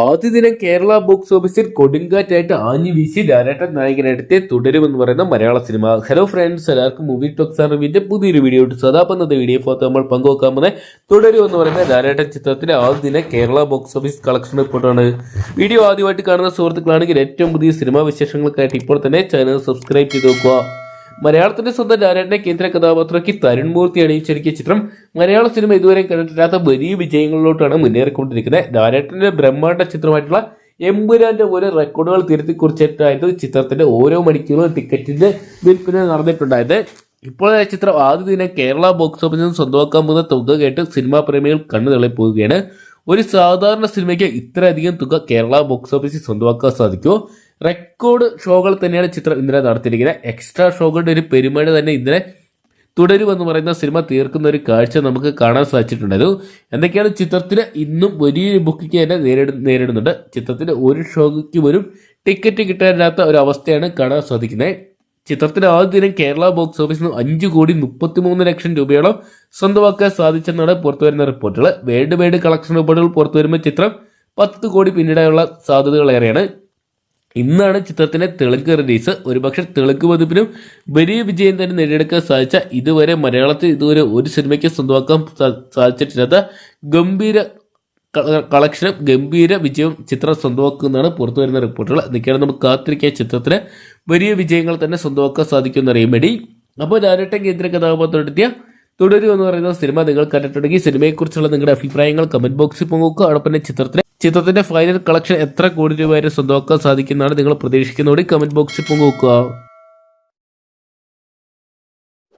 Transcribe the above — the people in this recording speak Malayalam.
ആദ്യ ദിനം കേരള ബോക്സ് ഓഫീസിൽ കൊടുങ്കാറ്റായിട്ട് ആഞ്ഞു വീശി ലാലേട്ടൻ നായകനായിട്ട് തുടരുമെന്ന് പറയുന്ന മലയാള സിനിമ. ഹലോ ഫ്രണ്ട്സ് എല്ലാവർക്കും മൂവി ടോക്സ് അറിവിന്റെ പുതിയൊരു വീഡിയോ ഇട്ട് സദാപന്നത്തെ വീഡിയോ ഫോട്ടോ നമ്മൾ പങ്കുവെക്കാൻ പോകുന്നത്. തുടരുമെന്ന് പറയുന്ന ലാലേട്ടൻ ചിത്രത്തിന്റെ ആദ്യ ദിന കേരള ബോക്സ് ഓഫീസ് കളക്ഷൻ റിപ്പോർട്ടാണ് വീഡിയോ ആദ്യമായിട്ട് കാണുന്ന സുഹൃത്തുക്കളാണെങ്കിൽ ഏറ്റവും പുതിയ സിനിമാ വിശേഷങ്ങൾക്കായിട്ട് ഇപ്പോൾ തന്നെ ചാനൽ സബ്സ്ക്രൈബ് ചെയ്ത് നോക്കുക മലയാളത്തിന്റെ സ്വന്തം നാരായണനെ കേന്ദ്ര കഥാപാത്രമാക്കി തരുൺ മൂർത്തി അണിയിച്ചൊരുക്കിയ ചിത്രം. മലയാള സിനിമ ഇതുവരെ കണ്ടിട്ടില്ലാത്ത വലിയ വിജയങ്ങളിലോട്ടാണ് മുന്നേറിക്കൊണ്ടിരിക്കുന്നത്. നാരായണന്റെ ബ്രഹ്മാണ്ഡ ചിത്രമായിട്ടുള്ള എമ്പുരാന്റെ പോലെ റെക്കോർഡുകൾ തിരുത്തി കുറിച്ചിട്ടായിരുന്നു ചിത്രത്തിന്റെ ഓരോ മണിക്കൂറും ടിക്കറ്റിന്റെ വിൽപ്പന നടന്നിട്ടുണ്ടായത്. ഇപ്പോൾ ചിത്രം ആദ്യ ദിനം കേരള ബോക്സ് ഓഫീസിൽ നിന്ന് സ്വന്തമാക്കാൻ പോകുന്ന തുക കേട്ട് സിനിമാ പ്രേമികൾ കണ്ണു തള്ളിപ്പോവുകയാണ് ഒരു സാധാരണ സിനിമയ്ക്ക് ഇത്രയധികം തുക കേരള ബോക്സ് ഓഫീസിൽ സ്വന്തമാക്കാൻ സാധിക്കുമോ? റെക്കോർഡ് ഷോകൾ തന്നെയാണ് ചിത്രം ഇന്നലെ നടത്തിയിരിക്കുന്നത്. എക്സ്ട്രാ ഷോകളുടെ ഒരു പെരുമഴ തന്നെ ഇന്നലെ തുടരുമെന്ന് പറയുന്ന സിനിമ തീർക്കുന്ന ഒരു കാഴ്ച നമുക്ക് കാണാൻ സാധിച്ചിട്ടുണ്ടായിരുന്നു എന്തൊക്കെയാണ് ചിത്രത്തിന് ഇന്നും വലിയൊരു ബുക്കിംഗ് തന്നെ നേരിട നേരിടുന്നുണ്ട്. ചിത്രത്തിന് ഒരു ഷോയ്ക്ക് പോലും ടിക്കറ്റ് കിട്ടാനില്ലാത്ത ഒരു അവസ്ഥയാണ് കാണാൻ സാധിക്കുന്നത്. ചിത്രത്തിന് ആദ്യ ദിനം കേരള ബോക്സ് ഓഫീസിൽ നിന്ന് അഞ്ച് കോടി മുപ്പത്തിമൂന്ന് ലക്ഷം രൂപയോളം സ്വന്തമാക്കാൻ സാധിച്ചെന്നാണ് പുറത്തുവരുന്ന റിപ്പോർട്ടുകൾ. വേൾഡ് വൈഡ് കളക്ഷൻ റിപ്പോർട്ടുകൾ പുറത്തു വരുമ്പോൾ ചിത്രം പത്ത് കോടി പിന്നിടാനുള്ള സാധ്യതകളേറെയാണ്. ഇന്നാണ് ചിത്രത്തിന്റെ തെലുങ്ക് റിലീസ്. ഒരുപക്ഷെ തെലുങ്ക് പതിപ്പിനും വലിയ വിജയം തന്നെ നേടിയെടുക്കാൻ സാധിച്ച ഇതുവരെ മലയാളത്തിൽ ഇതുവരെ ഒരു സിനിമയ്ക്ക് സ്വന്തമാക്കാൻ സാധിച്ചിട്ടില്ലാത്ത ഗംഭീര കളക്ഷനും ഗംഭീര വിജയവും ചിത്രം സ്വന്തമാക്കുന്നതാണ് പുറത്തു വരുന്ന റിപ്പോർട്ടുകൾ. ഇതൊക്കെയാണ് നമുക്ക് കാത്തിരിക്കാൻ ചിത്രത്തിന് വലിയ വിജയങ്ങൾ തന്നെ സ്വന്തമാക്കാൻ സാധിക്കുമെന്ന് അറിയാൻ വേണ്ടി അപ്പോൾ ലാലേട്ടൻ കേന്ദ്ര കഥാപാത്രം തുടരുക എന്ന് പറയുന്ന സിനിമ നിങ്ങൾ കണ്ടിട്ടുണ്ടെങ്കിൽ സിനിമയെക്കുറിച്ചുള്ള നിങ്ങളുടെ അഭിപ്രായങ്ങൾ കമന്റ് ബോക്സിൽ പങ്കുവെക്കുക. അതോടൊപ്പം ചിത്രത്തിന് ചിത്രത്തിന്റെ ഫൈനൽ കളക്ഷൻ എത്ര കോടി രൂപ വരെ സ്വന്തമാക്കാൻ സാധിക്കുന്നതാണ് നിങ്ങൾ പ്രതീക്ഷിക്കുന്നതോടെ കമന്റ് ബോക്സിൽ പങ്കുവെക്കുക.